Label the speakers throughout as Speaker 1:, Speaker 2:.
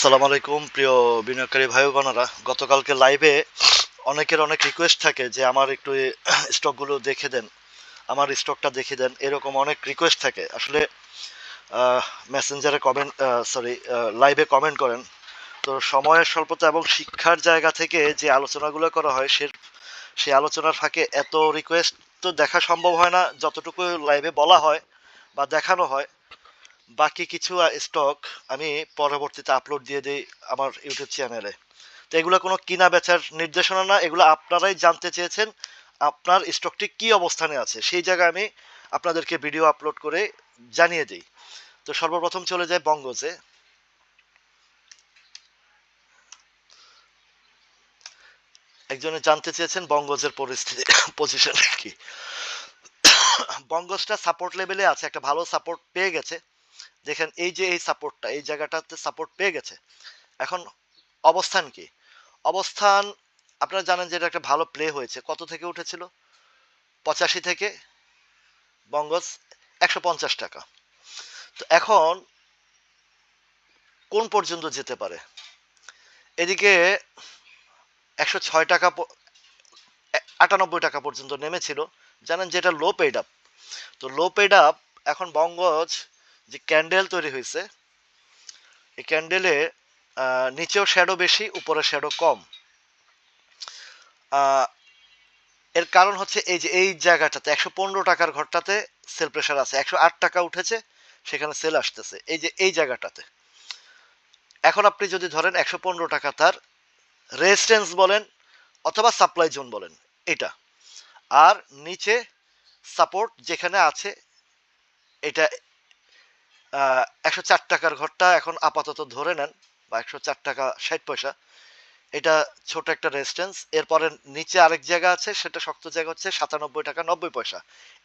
Speaker 1: আসসালামু আলাইকুম, প্রিয় বিনিয়োগকারী ভাই বোনেরা গতকালকে লাইভে অনেকের অনেক রিকোয়েস্ট থাকে যে আমার একটু স্টকগুলো দেখে দেন, আমার স্টকটা দেখে দেন, এরকম অনেক রিকোয়েস্ট থাকে। আসলে মেসেঞ্জারে কমেন্ট সরি লাইভে কমেন্ট করেন। তো সময়ের স্বল্পতা এবং শিক্ষার জায়গা থেকে যে আলোচনাগুলো করা হয়, সে, সেই আলোচনার ফাঁকে এত রিকোয়েস্ট তো দেখা সম্ভব হয় না, যতটুকু লাইভে বলা হয় বা দেখানো হয়। বাকি কিছু স্টক আমি পরবর্তীতে আপলোড দিয়ে দিই আমার ইউটিউব চ্যানেলে তো এগুলো কোনো কিনা বেচার নির্দেশনা না, এগুলো আপনারাই জানতে চেয়েছেন, আপনার স্টকটি কি অবস্থানে আছে, সেই জায়গায় আমি আপনাদেরকে ভিডিও আপলোড করে জানিয়ে দিই। তো সর্বপ্রথম চলে যায় বঙ্গজে। একজনে জানতে চেয়েছেন বঙ্গজের পরিস্থিতি পজিশন কি। বঙ্গজটা সাপোর্ট লেভেলে আছে, একটা ভালো সাপোর্ট পেয়ে গেছে। দেখেন এই যে এই সাপোর্টটা এই জায়গাটাতে সাপোর্ট পেয়ে গেছে। এখন অবস্থান কি? অবস্থান, আপনারা জানেন যে এটা একটা ভালো প্লে হয়েছে। কত থেকে উঠেছিল? পঁচাশি থেকে, বঙ্গজ একশো পঞ্চাশ টাকা। তো এখন কোন পর্যন্ত যেতে পারে? এদিকে একশো ছয় টাকা আটানব্বই টাকা পর্যন্ত নেমেছিল। জানেন যে এটা লো পেড আপ তো লো পেড আপ এখন বঙ্গজ যে ক্যান্ডেল তৈরি হয়েছে, এই ক্যান্ডেলে নিচেও শ্যাডো বেশি উপরে শ্যাডো কম। এর কারণ হচ্ছে এই যে, এই জায়গাটাতে, একশো পনেরো টাকার ঘরটাতে সেল প্রেশার আছে। একশো আট টাকা উঠেছে, সেখানে সেল আসতেছে। এই যে, এই জায়গাটাতে। এখন আপনি যদি ধরেন একশো পনেরো টাকা তার রেজিস্ট্যান্স বলেন অথবা সাপ্লাই জোন বলেন, এটা। আর নিচে সাপোর্ট যেখানে আছে, এটা একশো চার টাকার ঘরটা এখন আপাতত ধরে নেন, বা একশো চার টাকা ষাট পয়সা। এটা ছোট একটা রেজিস্ট্যান্স এরপরে নিচে আরেক জায়গা আছে, সেটা শক্ত জায়গা হচ্ছে সাতানব্বই টাকা নব্বই পয়সা।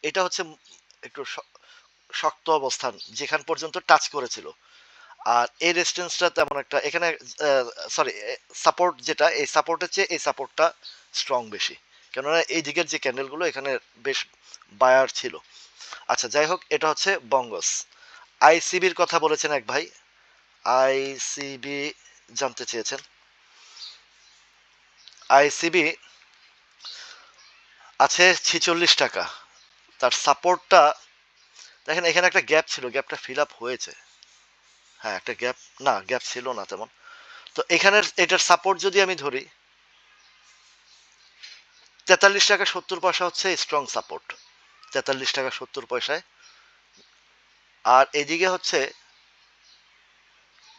Speaker 1: এটা হচ্ছে একটু শক্ত অবস্থান, যেখান পর্যন্ত টাচ করেছিল। আর এই রেজিস্ট্যান্সটা তেমন একটা, এখানে সরি সাপোর্ট যেটা, এই সাপোর্টের চেয়ে এই সাপোর্টটা স্ট্রং বেশি। কেননা এই দিকের যে ক্যান্ডেলগুলো এখানে বেশ বায়ার ছিল। আচ্ছা যাই হোক, এটা হচ্ছে বঙ্গস। আইসিবির কথা বলেছেন এক ভাই। আইসিবি জানতে চেয়েছেন। আইসিবি আছে ছিচল্লিশ টাকা। তার সাপোর্টটা, দেখেন এখানে একটা গ্যাপ ছিল, গ্যাপটা ফিল আপ হয়েছে। হ্যাঁ একটা গ্যাপ, না, গ্যাপ ছিল না তেমন। তো এখানের, এটার সাপোর্ট যদি আমি ধরি, তেতাল্লিশ টাকা সত্তর পয়সা হচ্ছে স্ট্রং সাপোর্ট তেতাল্লিশ টাকা সত্তর পয়সায় আর এদিকে হচ্ছে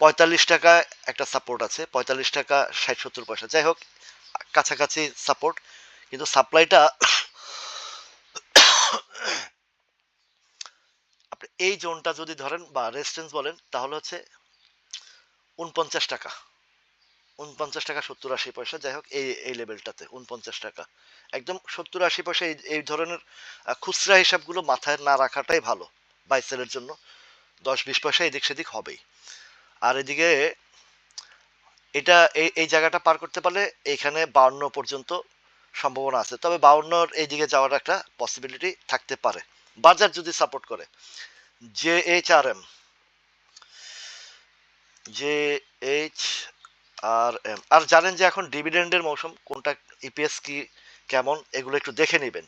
Speaker 1: পঁয়তাল্লিশ টাকা একটা সাপোর্ট আছে, পঁয়তাল্লিশ টাকা ষাট সত্তর পয়সা। যাই হোক, কাছাকাছি সাপোর্ট কিন্তু সাপ্লাইটা আপনি এই জোনটা যদি ধরেন বা রেজিস্ট্যান্স বলেন, তাহলে হচ্ছে উনপঞ্চাশ টাকা। উনপঞ্চাশ টাকা সত্তর আশি পয়সা, যাই হোক, এই এই লেভেলটাতে উনপঞ্চাশ টাকা। একদম সত্তর আশি পয়সা এই এই ধরনের খুচরা হিসাবগুলো মাথায় না রাখাটাই ভালো। বাই সেলের জন্য। দশ বিশ পয়সা এদিক সেদিক হবেই। আর এদিকে এটা এই এই জায়গাটা পার করতে পারলে এখানে বাউন্ন পর্যন্ত সম্ভাবনা আছে। তবে বাউন্নর এই দিকে যাওয়ার একটা পসিবিলিটি থাকতে পারে। বাজার যদি সাপোর্ট করে, J H R M, J H R M. আর জানেন যে এখন ডিভিডেন্ডের মৌসুম, কোনটা ইপিএস কি, কেমন, এগুলো একটু দেখে নেবেন।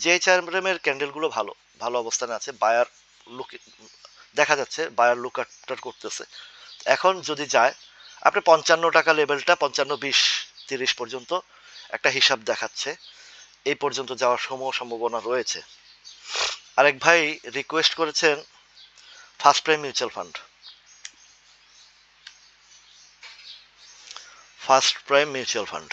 Speaker 1: জে এইচ আর এম এর ক্যান্ডেলগুলো ভালো ভালো অবস্থানে আছে। বায়ার দেখা যাচ্ছে বায়ার লুক আফটার করতেছে। এখন যদি যায়, আপনি পঞ্চান্ন টাকা লেভেলটা পঞ্চান্ন, বিশ, তিরিশ পর্যন্ত একটা হিসাব দেখাচ্ছে। এই পর্যন্ত যাওয়ার সমূহ সম্ভাবনা রয়েছে। আরেক ভাই রিকোয়েস্ট করেছেন first prime mutual fund first prime mutual fund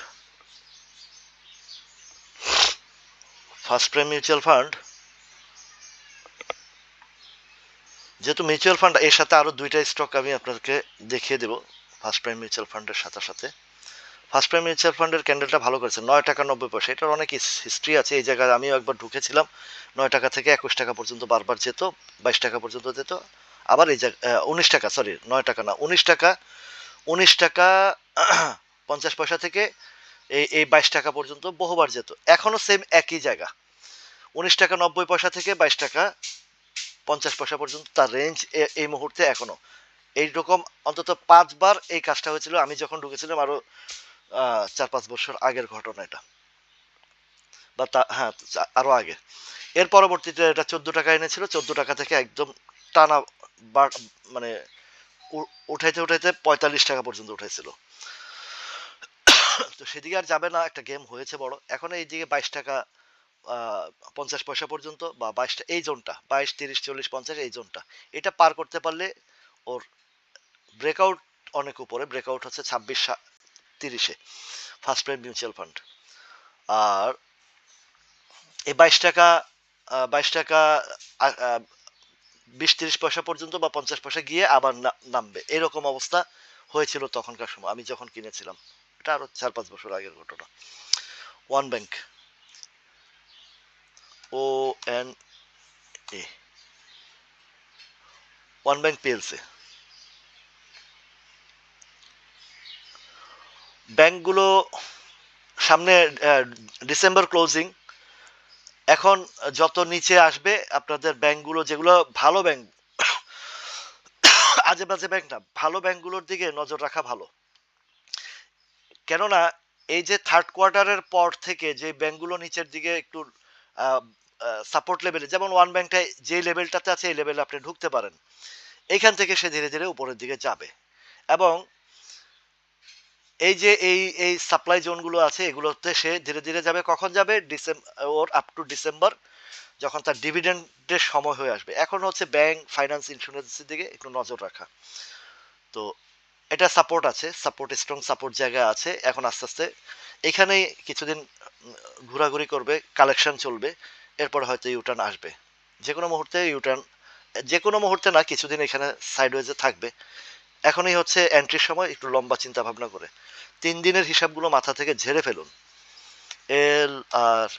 Speaker 1: first prime mutual fund যেহেতু মিউচুয়াল ফান্ড এর সাথে আরও দুইটা স্টক আমি আপনাদেরকে দেখিয়ে দেবো ফার্স্ট প্রাইম মিউচুয়াল ফান্ডের সাথে সাথে। ফার্স্ট প্রাইম মিউচুয়াল ফান্ডের ক্যান্ডেলটা ভালো করেছে, নয় টাকা নব্বই পয়সা। এটার অনেক হিস্ট্রি আছে, এই জায়গায় আমিও একবার ঢুকেছিলাম। নয় টাকা থেকে একুশ টাকা পর্যন্ত বারবার যেত, বাইশ টাকা পর্যন্ত যেত। আবার এই জায়গা উনিশ টাকা সরি নয় টাকা না, উনিশ টাকা উনিশ টাকা, পঞ্চাশ পয়সা থেকে এই এই বাইশ টাকা পর্যন্ত বহুবার যেত। এখনও সেম একই জায়গা। উনিশ টাকা নব্বই পয়সা থেকে বাইশ টাকা পঞ্চাশ পয়সা পর্যন্ত তার রেঞ্জ এই মুহূর্তে এখনও। এইরকম অন্তত পাঁচবার এই কাজটা হয়েছিল। আমি যখন ঢুকেছিলাম আরও আহ, চার পাঁচ বছর আগের ঘটনা এটা। বা তা হ্যাঁ চা- আরও আগে। এর পরবর্তীতে এটা চোদ্দ টাকা এনেছিল। চোদ্দ টাকা থেকে একদম টানা মানে উঠাইতে উঠাইতে পঁয়তাল্লিশ টাকা পর্যন্ত উঠেছিল তো সেদিকে আর যাবে না। একটা গেম হয়েছে বড়। এখন এই দিকে বাইশ টাকা পঞ্চাশ পয়সা পর্যন্ত বা বাইশটা, এই জোনটা, বাইশ, তিরিশ, চল্লিশ, পঞ্চাশ, এই জোনটা। এটা পার করতে পারলে ওর ব্রেকআউট অনেক উপরে ব্রেকআউট হচ্ছে ছাব্বিশ তিরিশে ফার্স্ট প্রাইম মিউচুয়াল ফান্ড আর এই বাইশ টাকা বাইশ টাকা বিশ, তিরিশ পয়সা পর্যন্ত বা পঞ্চাশ পয়সা গিয়ে আবার নামবে। এরকম অবস্থা হয়েছিল তখনকার সময়। আমি যখন কিনেছিলাম, এটা আরও চার, পাঁচ বছর আগের ঘটনা। One bank O N A one bank PLC ব্যাংকগুলো সামনে ডিসেম্বর ক্লোজিং এখন যত নিচে আসবে, আপনাদের ব্যাংকগুলো যেগুলো ভালো ব্যাংক আজে বাজে ব্যাংক না, ভালো ব্যাংকগুলোর দিকে নজর রাখা ভালো। কেননা, এই যে থার্ড কোয়ার্টারের পর থেকে যে ব্যাংকগুলো নিচের দিকে একটু সাপোর্ট লেভেলে যেমন ওয়ান ব্যাংকটা যে লেভেলটাতে আছে, এই লেভেলে আপনি ঢুকতে পারেন। এইখান থেকে সে ধীরে ধীরে উপরের দিকে যাবে। এবং এই যে এই এই সাপ্লাই জোনগুলো আছে, এগুলোতে সে ধীরে ধীরে যাবে। কখন যাবে? December or up to December যখন তার ডিভিডেন্ডের সময় হয়ে আসবে। এখন হচ্ছে ব্যাংক ফাইন্যান্স ইন্স্যুরেন্সের দিকে একটু নজর রাখা। তো এটা সাপোর্ট আছে সাপোর্ট স্ট্রং সাপোর্ট জায়গা আছে। এখন আস্তে আস্তে এখানেই কিছুদিন ঘোরাঘুরি করবে কালেকশন চলবে, এরপর হয়তো ইউটার্ন আসবে। যে কোনো মুহূর্তে ইউটার্ন যে কোনো মুহূর্তে না, কিছুদিন এখানে সাইডওয়েজে থাকবে। এখনই হচ্ছে এন্ট্রির সময়, একটু লম্বা চিন্তা ভাবনা করে। তিন দিনের হিসাবগুলো মাথা থেকে ঝেড়ে ফেলুন। এল আর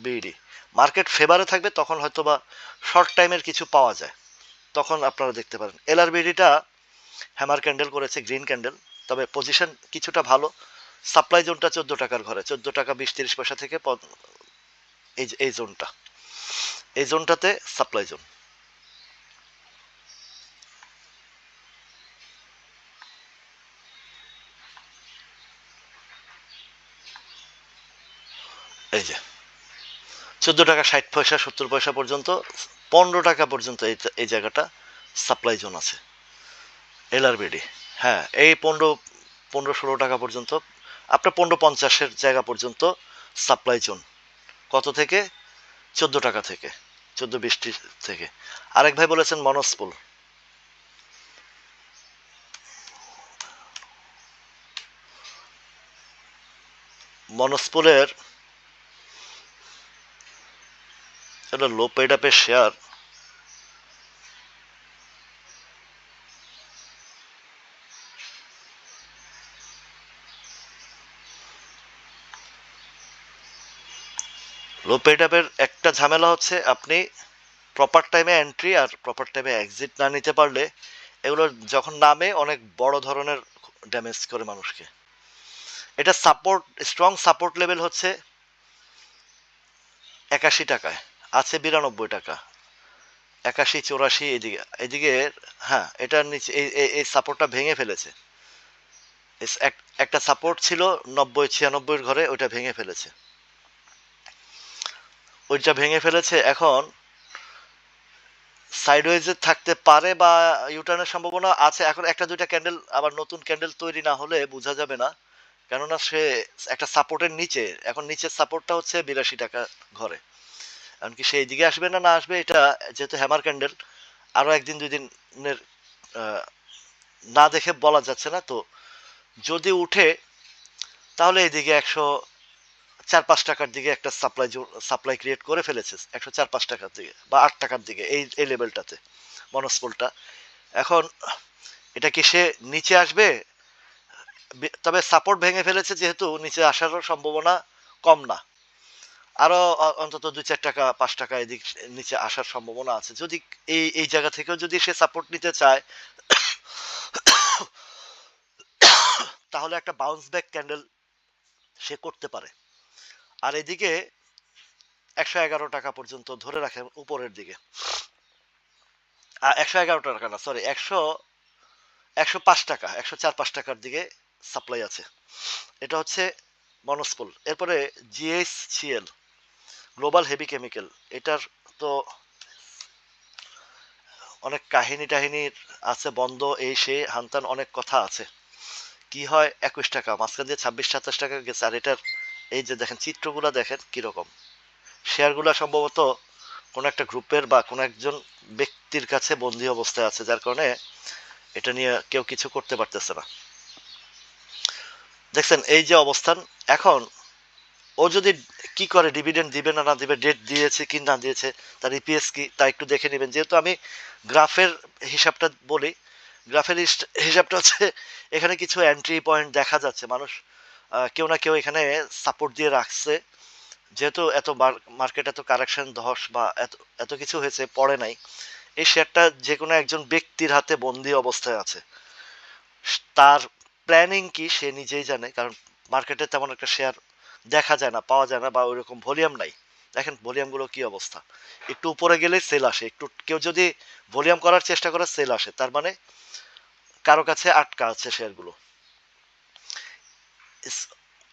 Speaker 1: বিডি মার্কেট ফেভারে থাকবে, তখন হয়তো বা শর্ট টাইমের কিছু পাওয়া যায়। তখন আপনারা দেখতে পারেন। এল আর বিডিটা হ্যামার ক্যান্ডেল করেছে গ্রিন ক্যান্ডেল তবে পজিশন কিছুটা ভালো। সাপ্লাই জোনটা চোদ্দ টাকার ঘরে, চোদ্দ টাকা বিশ তিরিশ পয়সা থেকে এই জোনটা। এই জোনটাতে সাপ্লাই জোন। এই যে। চোদ্দ টাকা ষাট পয়সা, সত্তর পয়সা পর্যন্ত, পনেরো টাকা পর্যন্ত এই এই জায়গাটা সাপ্লাই জোন আছে। এলআরবিডি হ্যাঁ এই পনেরো পনেরো ষোলো টাকা পর্যন্ত আপনার পনেরো পঞ্চাশের জায়গা পর্যন্ত সাপ্লাই জোন কত থেকে? চোদ্দ টাকা থেকে, চোদ্দ বিশটি থেকে। আরেক ভাই বলেছেন মনস্পুল। মনস্পুলের এটা লো পেড আপের শেয়ার লো পেড আপের একটা ঝামেলা হচ্ছে, আপনি প্রপার টাইমে এন্ট্রি আর প্রপার টাইমে এক্সিট না নিতে পারলে এগুলো যখন নামে অনেক বড় ধরনের ড্যামেজ করে মানুষকে। এটা সাপোর্ট স্ট্রং সাপোর্ট লেভেল হচ্ছে একাশি টাকায়, আছে বিরানব্বই টাকা। একাশি, চৌরাশি, এদিকে এদিকে হ্যাঁ এটার নিচে, এই, এই- সাপোর্টটা ভেঙে ফেলেছে। এক- একটা সাপোর্ট ছিল নব্বই, ছিয়ানব্বইয়ের ঘরে, ওইটা ভেঙে ফেলেছে। ওইটা ভেঙে ফেলেছে, এখন সাইডওয়েজে থাকতে পারে বা ইউটার্নের সম্ভাবনা আছে, এখন একটা দুইটা ক্যান্ডেল আবার নতুন ক্যান্ডেল তৈরি না হলে বোঝা যাবে না। কেননা সে একটা সাপোর্টের নিচে, এখন নিচের সাপোর্টটা হচ্ছে বিরাশি টাকা ঘরে। এমনকি সেই দিকে আসবে না না আসবে, এটা যেহেতু হ্যামার ক্যান্ডেল আরও একদিন, দুই দিনের না দেখে বলা যাচ্ছে না। তো যদি উঠে, তাহলে এইদিকে একশো চার পাঁচ টাকার দিকে একটা সাপ্লাই সাপ্লাই ক্রিয়েট করে ফেলেছে একশো চার পাঁচ টাকার দিকে বা আট টাকার দিকে এই এই লেভেলটাতে মনস্পলটা এখন এটা কি সে নিচে আসবে? তবে সাপোর্ট ভেঙে ফেলেছে যেহেতু নিচে আসারও সম্ভাবনা কম না। আরও অ- অন্তত দুই চার টাকা, পাঁচ টাকা এদিক নিচে আসার সম্ভাবনা আছে। যদি এই এই জায়গা থেকেও যদি সে সাপোর্ট নিতে চায়, তাহলে একটা বাউন্স ব্যাক ক্যান্ডেল সে করতে পারে। আর এদিকে একশো এগারো টাকা পর্যন্ত ধরে রাখেন উপরের দিকে। একশো এগারো টাকা না সরি একশো একশো পাঁচ টাকা, একশো চার পাঁচ টাকার দিকে সাপ্লাই আছে। এটা হচ্ছে মনস্পল। এরপরে জিএসসিএল গ্লোবাল হেভি কেমিক্যাল এটার তো অনেক কাহিনী টাহিনীর আছে, বন্ধ, এই, সে হানতান অনেক কথা আছে। কি হয়? একুশ টাকা, মাঝখান দিয়ে ছাব্বিশ, সাতাশ টাকা গেছে। আর এটার এই যে দেখেন, চিত্রগুলা দেখেন কীরকম। শেয়ারগুলা সম্ভবত কোনো একটা গ্রুপের বা কোনো একজন ব্যক্তির কাছে বন্দি অবস্থায় আছে, যার কারণে এটা নিয়ে কেউ কিছু করতে পারতেছে না। দেখছেন, এই যে অবস্থান, এখন ও যদি কি করে ডিভিডেন্ড দিবে না না দিবে ডেট দিয়েছে কি না দিয়েছে, তার ইপিএস কি, তা একটু দেখে নেবেন। যেহেতু আমি গ্রাফের হিসাবটা বলি, গ্রাফের হিসাবটা হচ্ছে এখানে কিছু এন্ট্রি পয়েন্ট দেখা যাচ্ছে। মানুষ কেউ না কেউ এখানে সাপোর্ট দিয়ে রাখছে। যেহেতু এত মার্কেট এত কারেকশন ধস বা এত এত কিছু হয়েছে, পড়ে নাই। এই শেয়ারটা যে কোনো একজন ব্যক্তির হাতে বন্দি অবস্থায় আছে। তার প্ল্যানিং কি সে নিজেই জানে, কারণ মার্কেটে তেমন একটা শেয়ার দেখা যায় না, পাওয়া যায় না বা ওই রকম ভলিউম নাই। দেখেন ভলিউমগুলো কি অবস্থা। একটু উপরে গেলে সেল আসে, একটু, কেউ যদি ভলিউম করার চেষ্টা করে সেল আসে। তার মানে কারও কাছে আটকা আছে শেয়ারগুলো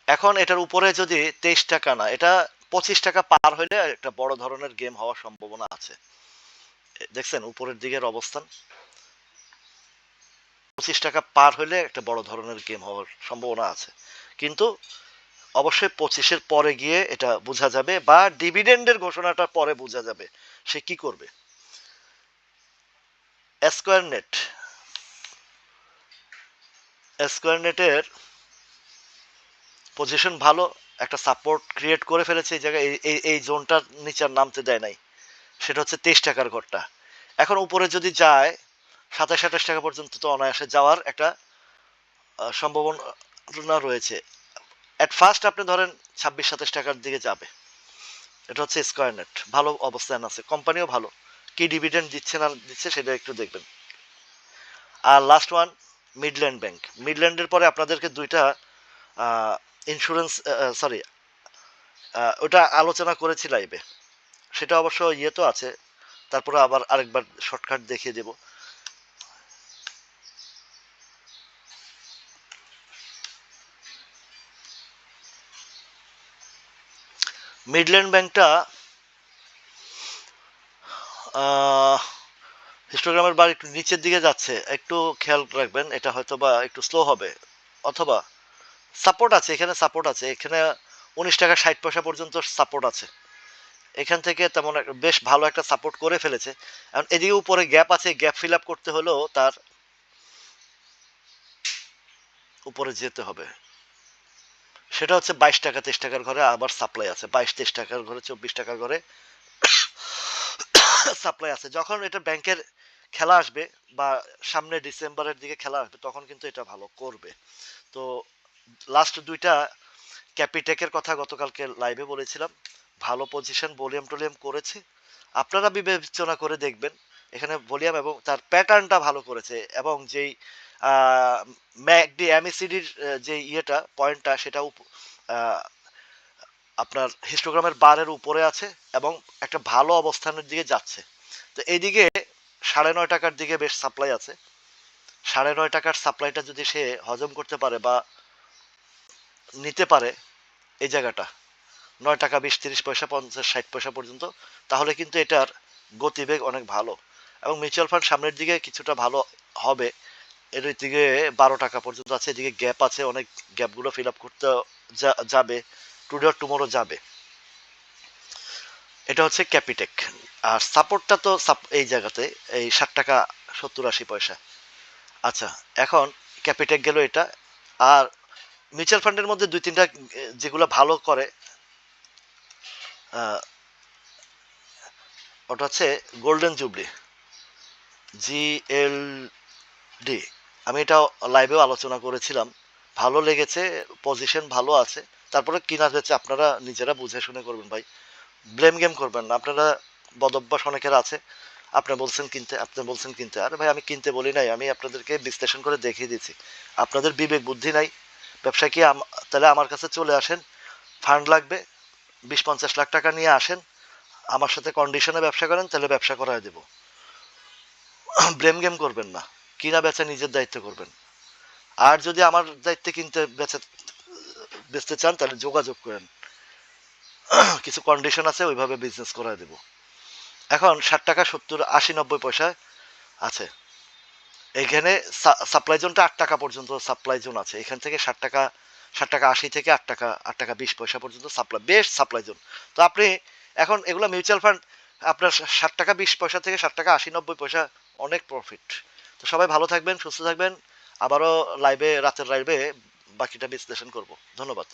Speaker 1: এখন এটার উপরে যদি তেইশ টাকা না, এটা পঁচিশ টাকা পার হইলে একটা বড় ধরনের গেম হওয়ার সম্ভাবনা আছে। দেখছেন উপরের দিকের অবস্থান। পঁচিশ টাকা পার হইলে একটা বড় ধরনের গেম হওয়ার সম্ভাবনা আছে। কিন্তু অবশ্যই পঁচিশের পরে গিয়ে এটা বোঝা যাবে বা ডিভিডেন্ডের ঘোষণাটা পরে বোঝা যাবে সে কি করবে। স্কোয়ার নেট স্কোয়ার নেটের পজিশন ভালো, একটা সাপোর্ট ক্রিয়েট করে ফেলেছে এই জায়গায়, এই এই জোনটার নিচে নামতে দেয় নাই। সেটা হচ্ছে তেইশ টাকার ঘরটা। এখন উপরে যদি যায়, সাতাশ, আঠাশ টাকা পর্যন্ত তো অনায়াসে যাওয়ার একটা সম্ভাবনা রয়েছে। অ্যাট ফার্স্ট আপনি ধরেন ছাব্বিশ, সাতাশ টাকার দিকে যাবে। এটা হচ্ছে স্কোয়ার নেট ভালো অবস্থান আছে। কোম্পানিও ভালো। কি ডিভিডেন্ড দিচ্ছে না দিচ্ছে সেটা একটু দেখবেন। আর লাস্ট ওয়ান মিডল্যান্ড ব্যাংক মিডল্যান্ডের পরে আপনাদেরকে দুইটা ইন্স্যুরেন্স সরি ওটা আলোচনা করেছি লাইভে সেটা অবশ্য ইয়ে তো আছে, তারপরে আবার আরেকবার শর্টকাট দেখিয়ে দেব। মিডল্যান্ড ব্যাংকটা হিস্টোগ্রামের বার একটু নিচের দিকে যাচ্ছে, একটু খেয়াল রাখবেন, এটা হয়তো বা একটু স্লো হবে, অথবা সাপোর্ট আছে, এখানে সাপোর্ট আছে। এখানে উনিশ টাকা ষাট পয়সা পর্যন্ত সাপোর্ট আছে। এখান থেকে তেমন বেশ ভালো একটা সাপোর্ট করে ফেলেছে। এখন এদিকে উপরে গ্যাপ আছে গ্যাপ ফিল আপ করতে হলেও তার উপরে যেতে হবে। সেটা হচ্ছে বাইশ টাকা, তেইশ টাকার ঘরে আবার সাপ্লাই আছে। বাইশ, তেইশ টাকার ঘরে, চব্বিশ টাকার ঘরে সাপ্লাই আছে। যখন এটা ব্যাংকের খেলা আসবে বা সামনে ডিসেম্বরের দিকে খেলা আসবে, তখন কিন্তু এটা ভালো করবে। তো লাস্ট দুইটা ক্যাপিটেকের কথা গতকালকে লাইভে বলেছিলাম। ভালো পজিশন ভলিউম টলিউম করেছে। আপনারা বিবেচনা করে দেখবেন, এখানে ভলিউম এবং তার প্যাটার্নটা ভালো করেছে এবং যেই ম্যাকডি এমএসিডির যে ইয়েটা পয়েন্টটা সেটা আপনার হিস্টোগ্রামের বারের উপরে আছে এবং একটা ভালো অবস্থানের দিকে যাচ্ছে। তো এইদিকে সাড়ে নয় টাকার দিকে বেশ সাপ্লাই আছে। সাড়ে নয় টাকার সাপ্লাইটা যদি সে হজম করতে পারে বা নিতে পারে এই জায়গাটা। নয় টাকা বিশ, তিরিশ পয়সা, পঞ্চাশ, ষাট পয়সা পর্যন্ত, তাহলে কিন্তু এটার গতিবেগ অনেক ভালো। এবং মিউচুয়াল ফান্ড সামনের দিকে কিছুটা ভালো হবে। এর দিকে বারো টাকা পর্যন্ত আছে, এদিকে গ্যাপ আছে, অনেক গ্যাপগুলো ফিল আপ করতে যাবে। টুডে আর টুমোরো যাবে। এটা হচ্ছে ক্যাপিটেক। আর সাপোর্টটা তো এই জায়গাতে, এই ষাট টাকা, সত্তর আশি পয়সা। আচ্ছা এখন ক্যাপিটেক গেল এটা। আর মিউচুয়াল ফান্ডের মধ্যে দুই তিনটা যেগুলো ভালো করে ওটা হচ্ছে golden jubilee G L D আমি এটা লাইভেও আলোচনা করেছিলাম। ভালো লেগেছে পজিশন ভালো আছে। তারপরে কিনা হচ্ছে আপনারা নিজেরা বুঝে শুনে করবেন ভাই। ব্লেম গেম করবেন না। আপনারা বদভ্যাস অনেকের আছে। আপনি বলছেন কিনতে, আপনি বলছেন কিনতে। আরে ভাই, আমি কিনতে বলি নাই। আমি আপনাদেরকে বিশ্লেষণ করে দেখিয়ে দিচ্ছি আপনাদের বিবেক বুদ্ধি নাই। ব্যবসা কি তাহলে আমার কাছে চলে আসেন। ফান্ড লাগবে বিশ পঞ্চাশ লাখ টাকা নিয়ে আসেন। আমার সাথে কন্ডিশনে ব্যবসা করেন, তাহলে ব্যবসা করায় দেব। ব্লেম গেম করবেন না। কিনা বেচা নিজের দায়িত্ব করবেন। আর যদি আমার দায়িত্বে কিনতে বেচে বেচতে চান, তাহলে যোগাযোগ করেন। কিছু কন্ডিশন আছে, ওইভাবে বিজনেস করায় দেব। এখন ষাট টাকা, সত্তর, আশি, নব্বই পয়সা আছে। এইখানে সাপ্লাই জোনটা আট টাকা পর্যন্ত সাপ্লাই জোন আছে। এখান থেকে ষাট টাকা ষাট টাকা আশি থেকে আট টাকা আট টাকা বিশ পয়সা পর্যন্ত সাপ্লাই বেশ সাপ্লাই জোন তো আপনি এখন এগুলো মিউচুয়াল ফান্ড আপনার ষাট টাকা বিশ পয়সা থেকে ষাট টাকা আশি নব্বই পয়সা অনেক প্রফিট তো সবাই ভালো থাকবেন, সুস্থ থাকবেন। আবারও লাইভে রাতের লাইভে বাকিটা বিশ্লেষণ করব। ধন্যবাদ।